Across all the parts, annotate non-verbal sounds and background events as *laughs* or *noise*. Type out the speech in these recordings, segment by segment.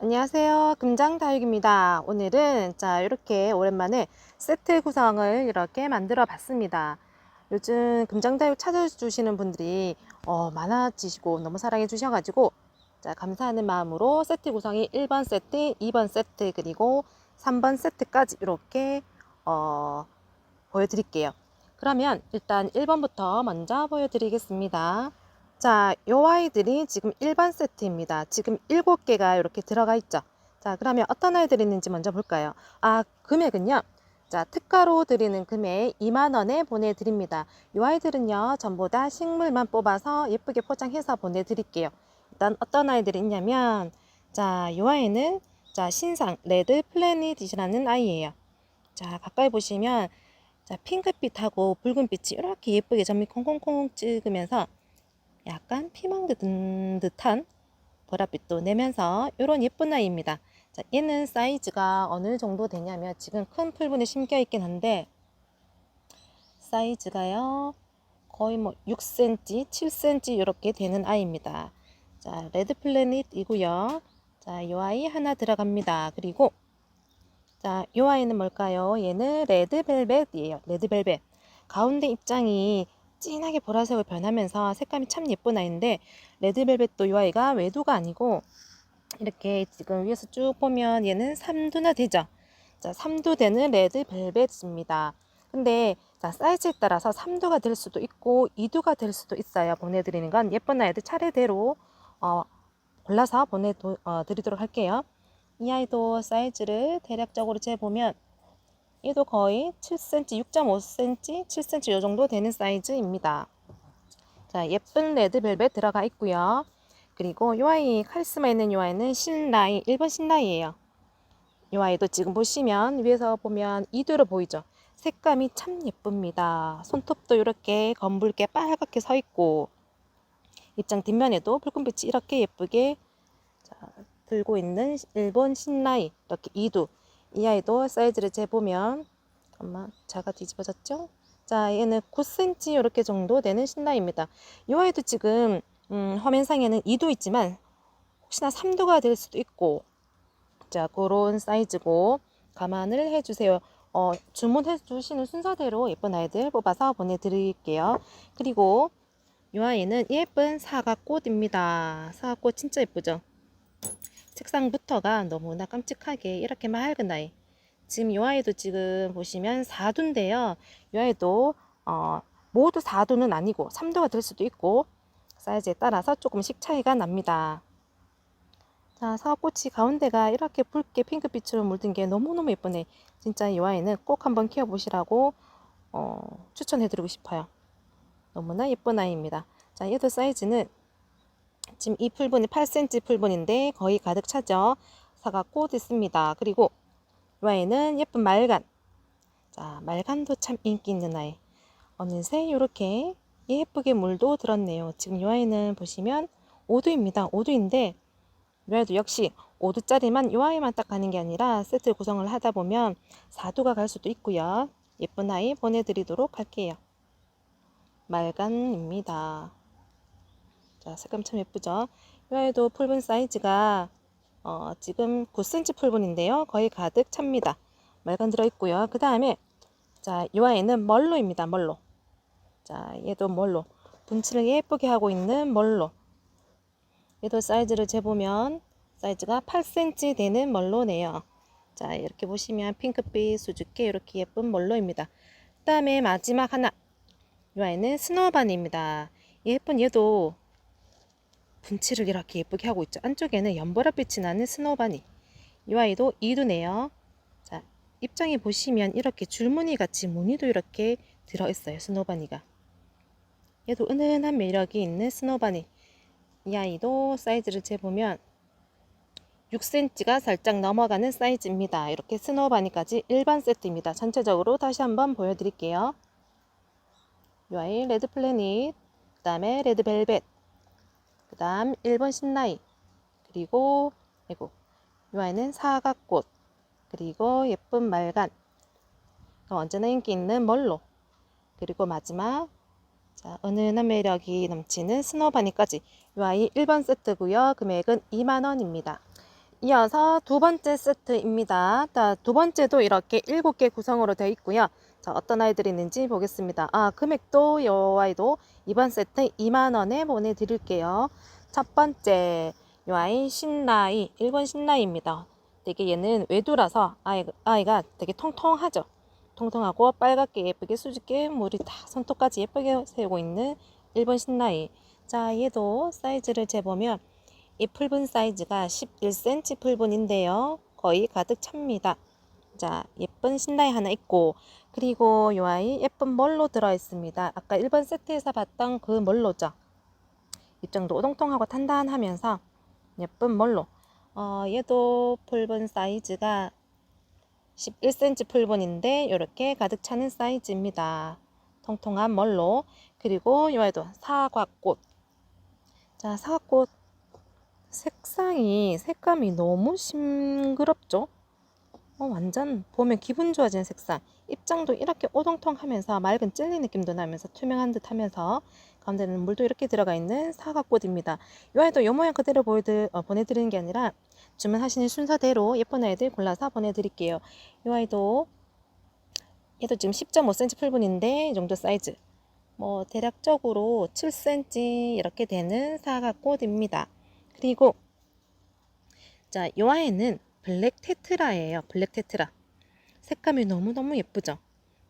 안녕하세요. 금장다육입니다. 오늘은 자 이렇게 오랜만에 세트 구성을 이렇게 만들어 봤습니다. 요즘 금장다육 찾아주시는 분들이 어, 많아지시고 너무 사랑해 주셔가지고 자 감사하는 마음으로 세트 구성이 1번 세트, 2번 세트 그리고 3번 세트까지 이렇게 어, 보여드릴게요. 그러면 일단 1번부터 먼저 보여드리겠습니다. 자, 요 아이들이 지금 1번 세트입니다. 지금 7개가 이렇게 들어가 있죠. 자, 그러면 어떤 아이들이 있는지 먼저 볼까요? 아, 금액은요. 자, 특가로 드리는 금액 2만원에 보내드립니다. 요 아이들은요, 전부 다 식물만 뽑아서 예쁘게 포장해서 보내드릴게요. 일단 어떤 아이들이 있냐면, 자, 요 아이는, 자, 신상, 레드 플래닛이라는 아이예요. 자, 가까이 보시면, 자, 핑크빛하고 붉은빛이 이렇게 예쁘게 점이 콩콩콩 찍으면서 약간 피망 든 듯한 보랏빛도 내면서 이런 예쁜 아이입니다. 자, 얘는 사이즈가 어느 정도 되냐면 지금 큰 풀분에 심겨 있긴 한데 사이즈가요 거의 뭐 6cm, 7cm 이렇게 되는 아이입니다. 자, 레드 플래닛이고요. 자, 이 아이 하나 들어갑니다. 그리고 자, 이 아이는 뭘까요? 얘는 레드 벨벳이에요. 레드 벨벳. 가운데 입장이 진하게 보라색으로 변하면서 색감이 참 예쁜 아이인데 레드벨벳도 이 아이가 외두가 아니고 이렇게 지금 위에서 쭉 보면 얘는 3두나 되죠. 자, 3두 되는 레드벨벳입니다. 근데 자, 사이즈에 따라서 3두가 될 수도 있고 2두가 될 수도 있어요. 보내드리는 건 예쁜 아이들 차례대로 어, 골라서 보내드리도록 할게요. 이 아이도 사이즈를 대략적으로 재보면 얘도 거의 7cm, 6.5cm, 7cm 요 정도 되는 사이즈입니다. 자, 예쁜 레드벨벳 들어가 있고요. 그리고 이 아이 카리스마 있는 이 아이는 신라이, 1번 신라이예요. 이 아이도 지금 보시면 위에서 보면 이두로 보이죠? 색감이 참 예쁩니다. 손톱도 이렇게 검붉게 빨갛게 서 있고 입장 뒷면에도 붉은빛이 이렇게 예쁘게 자, 들고 있는 일본 신라이 이렇게 이두 이 아이도 사이즈를 재보면 엄마 자가 뒤집어졌죠? 자 얘는 9cm 이렇게 정도 되는 신라입니다. 이 아이도 지금 음, 화면상에는 2도 있지만 혹시나 3도가 될 수도 있고 자 그런 사이즈고 감안을 해주세요. 어, 주문해 주시는 순서대로 예쁜 아이들 뽑아서 보내드릴게요. 그리고 이 아이는 예쁜 사과꽃입니다. 사과꽃 진짜 예쁘죠? 책상부터가 너무나 깜찍하게 이렇게 맑은 아이. 지금 이 아이도 지금 보시면 4두인데요. 이 아이도 어, 모두 4두는 아니고 3두가 될 수도 있고 사이즈에 따라서 조금씩 차이가 납니다. 자, 사과꽃이 가운데가 이렇게 붉게 핑크빛으로 물든 게 너무너무 예쁘네. 진짜 이 아이는 꼭 한번 키워보시라고 어, 추천해드리고 싶어요. 너무나 예쁜 아이입니다. 자, 얘도 사이즈는 지금 이 풀분이 8cm 풀분인데 거의 가득 차죠. 사과꽃 있습니다. 그리고 이 아이는 예쁜 말간. 자, 말간도 참 인기 있는 아이. 어느새 이렇게 예쁘게 물도 들었네요. 지금 이 아이는 보시면 5두입니다. 5두인데 이 아이도 역시 5두짜리만 이 아이만 딱 가는 게 아니라 세트 구성을 하다 보면 4두가 갈 수도 있고요. 예쁜 아이 보내드리도록 할게요. 말간입니다. 자, 색감 참 예쁘죠? 이 아이도 풀분 사이즈가 어, 지금 9cm 풀분인데요. 거의 가득 찹니다. 말간 들어있고요. 그 다음에 자, 이 아이는 멀로입니다. 멀로. 자, 얘도 멀로. 분칠을 예쁘게 하고 있는 멀로. 얘도 사이즈를 재보면 사이즈가 8cm 되는 멀로네요. 자, 이렇게 보시면 핑크빛 수줍게 이렇게 예쁜 멀로입니다. 그 다음에 마지막 하나. 이 아이는 스노우반입니다. 예쁜 얘도 분칠을 이렇게 예쁘게 하고 있죠. 안쪽에는 연보라빛이 나는 스노우바니. 이 아이도 이두네요. 자, 입장에 보시면 이렇게 줄무늬 같이 무늬도 이렇게 들어있어요. 스노우바니가. 얘도 은은한 매력이 있는 스노우바니. 이 아이도 사이즈를 재보면 6cm가 살짝 넘어가는 사이즈입니다. 이렇게 스노우바니까지 일반 세트입니다. 전체적으로 다시 한번 보여드릴게요. 이 아이 레드 플래닛, 그 다음에 레드 벨벳, 그 다음 1번 신라이 그리고 아이고 이 아이는 사과꽃 그리고 예쁜 말간. 언제나 인기 있는 멀로? 그리고 마지막. 자 은은한 매력이 넘치는 스노바니까지. 이 아이 1번 세트고요. 금액은 2만원입니다. 이어서 두 번째 세트입니다. 자, 두 번째도 이렇게 일곱 개 구성으로 되어 있고요. 자, 어떤 아이들이 있는지 보겠습니다. 아, 금액도 요 아이도 이번 세트 2만 원에 보내드릴게요. 첫 번째, 요 아이 신라이, 일본 신라이입니다. 되게 얘는 외두라서 아이, 아이가 되게 통통하죠. 통통하고 빨갛게 예쁘게 수줍게 물이 다 손톱까지 예쁘게 세우고 있는 일본 신라이. 자, 얘도 사이즈를 재보면 이 풀분 사이즈가 11cm 풀분인데요. 거의 가득 찹니다. 자, 예쁜 신라이 하나 있고, 그리고 요 아이 예쁜 멀로 들어 있습니다. 아까 1번 세트에서 봤던 그 멀로죠. 입장도 오동통하고 탄탄하면서 예쁜 멀로. 어, 얘도 풀분 사이즈가 11cm 풀분인데 이렇게 가득 차는 사이즈입니다. 통통한 멀로. 그리고 요 아이도 사과꽃. 자, 사과꽃 색상이 색감이 너무 싱그럽죠? 어, 완전 보면 기분 좋아지는 색상. 입장도 이렇게 오동통하면서 맑은 젤리 느낌도 나면서 투명한 듯 하면서 가운데는 물도 이렇게 들어가 있는 사과꽃입니다. 이 아이도 요 모양 그대로 보여드, 어, 보내드리는 게 아니라 주문하시는 순서대로 예쁜 아이들 골라서 보내드릴게요. 이 아이도 얘도 지금 10.5cm 풀분인데 이 정도 사이즈. 뭐 대략적으로 7cm 이렇게 되는 사과꽃입니다. 그리고 자, 요 아이는 블랙 테트라예요. 블랙 테트라. 색감이 너무너무 예쁘죠?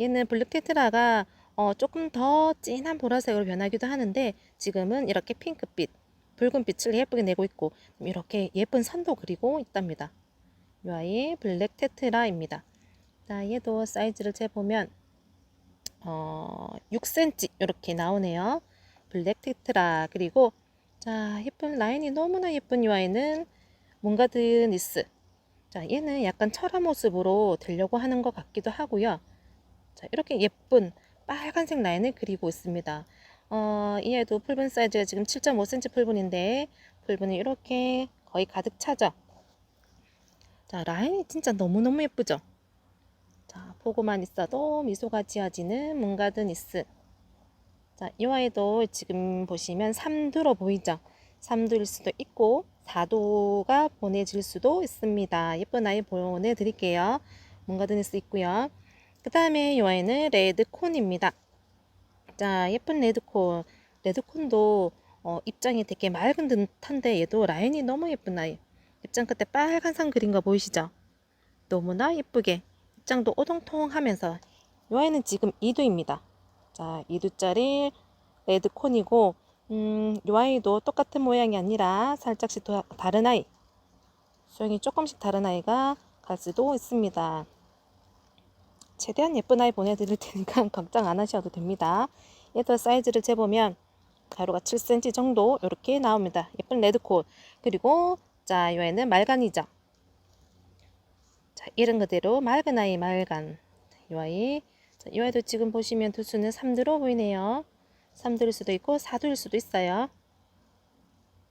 얘는 블랙 테트라가 어, 조금 더 진한 보라색으로 변하기도 하는데 지금은 이렇게 핑크빛, 붉은빛을 예쁘게 내고 있고 이렇게 예쁜 선도 그리고 있답니다. 이 아이 블랙 테트라입니다. 자, 얘도 사이즈를 재보면 어, 6cm 이렇게 나오네요. 블랙 테트라 그리고 자, 예쁜 라인이 너무나 예쁜 이 아이는 몽가드 니스. 자, 얘는 약간 철화 모습으로 되려고 하는 것 같기도 하고요. 자, 이렇게 예쁜 빨간색 라인을 그리고 있습니다. 어, 이 애도 풀분 사이즈가 지금 7.5cm 풀분인데 풀분이 이렇게 거의 가득 차죠. 자, 라인이 진짜 너무너무 예쁘죠. 자, 보고만 있어도 미소가 지어지는 몽가드 니스. 자, 이 아이도 지금 보시면 3두로 보이죠? 3두일 수도 있고 4도가 보내질 수도 있습니다. 예쁜 아이 보내드릴게요. 뭔가 드닐 수 있고요. 그 다음에 이 아이는 레드콘입니다. 자, 예쁜 레드콘. 레드콘도 어, 입장이 되게 맑은 듯한데 얘도 라인이 너무 예쁜 아이. 입장 끝에 빨간 선 그린 거 보이시죠? 너무나 예쁘게 입장도 오동통하면서 이 아이는 지금 2두입니다. 자, 2두짜리 레드콘이고 음, 요 아이도 똑같은 모양이 아니라 살짝씩 도, 다른 아이 수영이 조금씩 다른 아이가 갈 수도 있습니다. 최대한 예쁜 아이 보내드릴 테니까 *laughs* 걱정 안 하셔도 됩니다. 얘도 사이즈를 재보면 가로가 7cm 정도 이렇게 나옵니다. 예쁜 레드콘 그리고 자, 요 아이는 말간이죠. 자, 이름 그대로 맑은 아이 말간 요 아이 자, 이 아이도 지금 보시면 두수는 3두로 보이네요. 3두일 수도 있고 4두일 수도 있어요.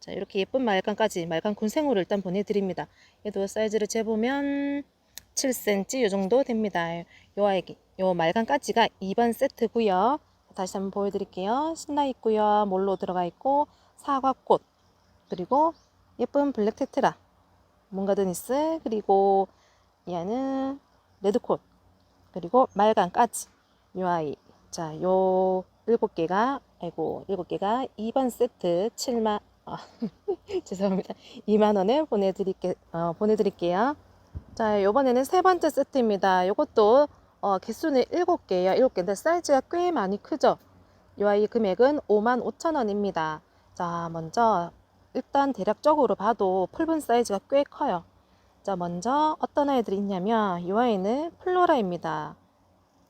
자, 이렇게 예쁜 말간까지 말간 군생으로 일단 보내드립니다. 얘도 사이즈를 재보면 7cm 이 정도 됩니다. 요 아이기, 요 말간까지가 2번 세트고요. 다시 한번 보여드릴게요. 신나 있고요. 몰로 들어가 있고 사과꽃 그리고 예쁜 블랙 테트라 몽가드니스 그리고 이 아이는 레드꽃 그리고 말간까지 요 아이 자요 일곱 개가 아이고 일곱 개가 2번 세트 7만 아, *laughs* 죄송합니다. 2만 원을 보내드릴게 어, 보내드릴게요. 자 요번에는 세 번째 세트입니다. 요것도 어, 개수는 7개예요. 7개인데 사이즈가 꽤 많이 크죠? 요 아이 금액은 5만 5천 원입니다. 자 먼저 일단 대략적으로 봐도 풀분 사이즈가 꽤 커요. 자, 먼저 어떤 아이들이 있냐면 이 아이는 플로라입니다.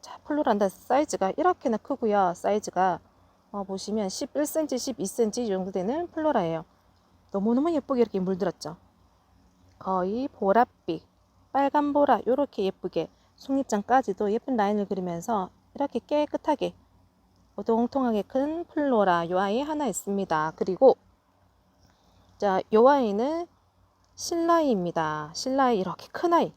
자, 플로라인데 사이즈가 이렇게나 크고요. 사이즈가 어, 보시면 11cm, 12cm 정도 되는 플로라예요. 너무너무 예쁘게 이렇게 물들었죠. 거의 보랏빛, 빨간 보라 이렇게 예쁘게 속립장까지도 예쁜 라인을 그리면서 이렇게 깨끗하게 오동통하게 큰 플로라 이 아이 하나 있습니다. 그리고 자, 이 아이는 신라이입니다. 신라이 이렇게 큰 아이.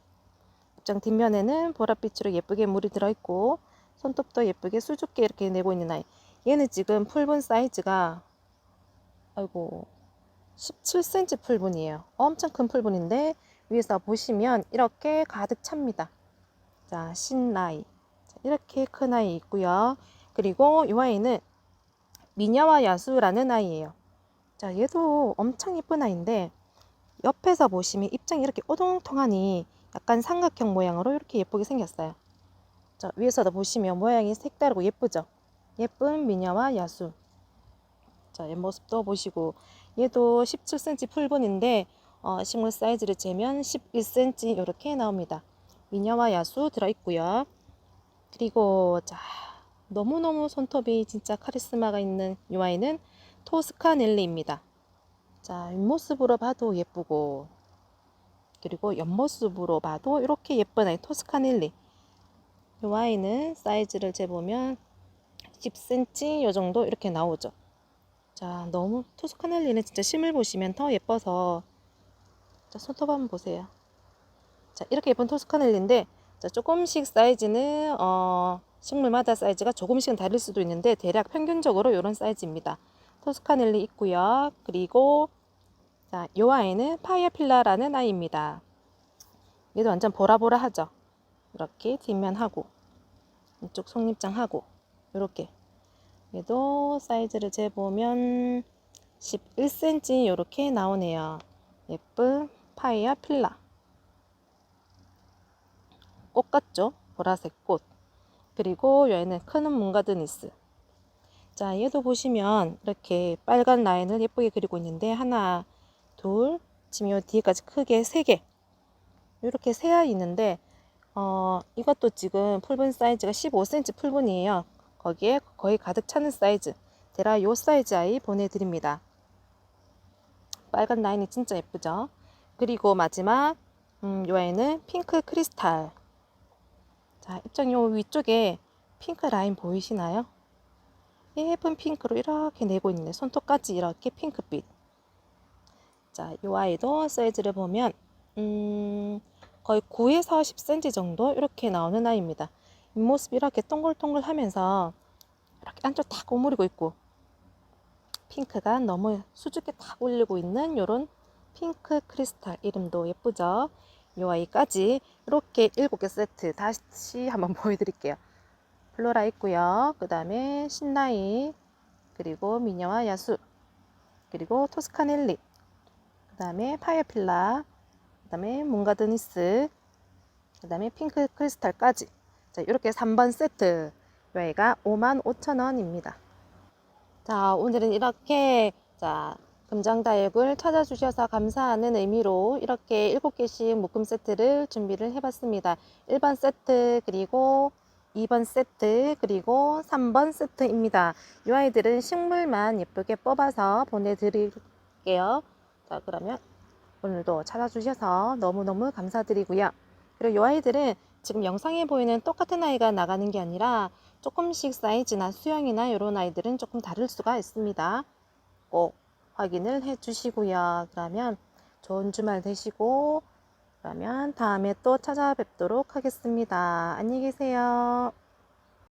입장 뒷면에는 보랏빛으로 예쁘게 물이 들어있고 손톱도 예쁘게 수줍게 이렇게 내고 있는 아이. 얘는 지금 풀분 사이즈가 아이고 17cm 풀분이에요. 엄청 큰 풀분인데 위에서 보시면 이렇게 가득 찹니다. 자, 신나이. 자, 이렇게 큰 아이 있고요. 그리고 이 아이는 미녀와 야수라는 아이예요. 자, 얘도 엄청 예쁜 아이인데 옆에서 보시면 입장이 이렇게 오동통하니 약간 삼각형 모양으로 이렇게 예쁘게 생겼어요. 자, 위에서도 보시면 모양이 색다르고 예쁘죠? 예쁜 미녀와 야수. 자, 옆모습도 보시고 얘도 17cm 풀분인데 어, 식물 사이즈를 재면 11cm 이렇게 나옵니다. 미녀와 야수 들어있고요. 그리고 자 너무너무 손톱이 진짜 카리스마가 있는 이 아이는 토스카넬리입니다. 자 윗모습으로 봐도 예쁘고 그리고 옆모습으로 봐도 이렇게 예쁜 아이 토스카넬리 이 아이는 사이즈를 재보면 10cm 요 정도 이렇게 나오죠. 자 너무 토스카넬리는 진짜 심을 보시면 더 예뻐서 자 손톱 한번 보세요. 자 이렇게 예쁜 토스카넬리인데 자 조금씩 사이즈는 어, 식물마다 사이즈가 조금씩은 다를 수도 있는데 대략 평균적으로 이런 사이즈입니다. 토스카넬리 있고요. 그리고 자, 요 아이는 파이어필라라는 아이입니다. 얘도 완전 보라보라하죠. 이렇게 뒷면하고 이쪽 속립장하고 이렇게 얘도 사이즈를 재보면 11cm 이렇게 나오네요. 예쁜 파이어 필라 꽃 같죠? 보라색 꽃. 그리고 얘는 크는 문가드니스. 자, 얘도 보시면 이렇게 빨간 라인을 예쁘게 그리고 있는데 하나, 둘, 지금 요 뒤에까지 크게 세 개. 이렇게 세 알 있는데 어, 이것도 지금 풀분 사이즈가 15cm 풀분이에요. 거기에 거의 가득 차는 사이즈. 데라 요 사이즈 아이 보내드립니다. 빨간 라인이 진짜 예쁘죠? 그리고 마지막 음, 요 아이는 핑크 크리스탈. 자, 입장 요 위쪽에 핑크 라인 보이시나요? 예쁜 핑크로 이렇게 내고 있네. 손톱까지 이렇게 핑크빛. 자, 요 아이도 사이즈를 보면 음, 거의 9에서 10cm 정도 이렇게 나오는 아이입니다. 윗모습 이렇게 동글동글 하면서 이렇게 안쪽 딱 오므리고 있고 핑크가 너무 수줍게 딱 올리고 있는 요런 핑크 크리스탈 이름도 예쁘죠? 요 아이까지 이렇게 7개 세트 다시 한번 *laughs* 보여드릴게요. 플로라 있고요. 그 다음에 신나이 그리고 미녀와 야수 그리고 토스카넬리 그 다음에 파이어필라 그 다음에 몽가드니스 그 다음에 핑크 크리스탈까지 자 이렇게 3번 세트 여기가 55,000원입니다. 자 오늘은 이렇게 자 금장다육을 찾아주셔서 감사하는 의미로 이렇게 7개씩 묶음 세트를 준비를 해봤습니다. 1번 세트 그리고 2번 세트 그리고 3번 세트입니다. 이 아이들은 식물만 예쁘게 뽑아서 보내드릴게요. 자 그러면 오늘도 찾아주셔서 너무너무 감사드리고요. 그리고 이 아이들은 지금 영상에 보이는 똑같은 아이가 나가는 게 아니라 조금씩 사이즈나 수영이나 이런 아이들은 조금 다를 수가 있습니다. 꼭 확인을 해 주시고요. 그러면 좋은 주말 되시고 그러면 다음에 또 찾아뵙도록 하겠습니다. 안녕히 계세요.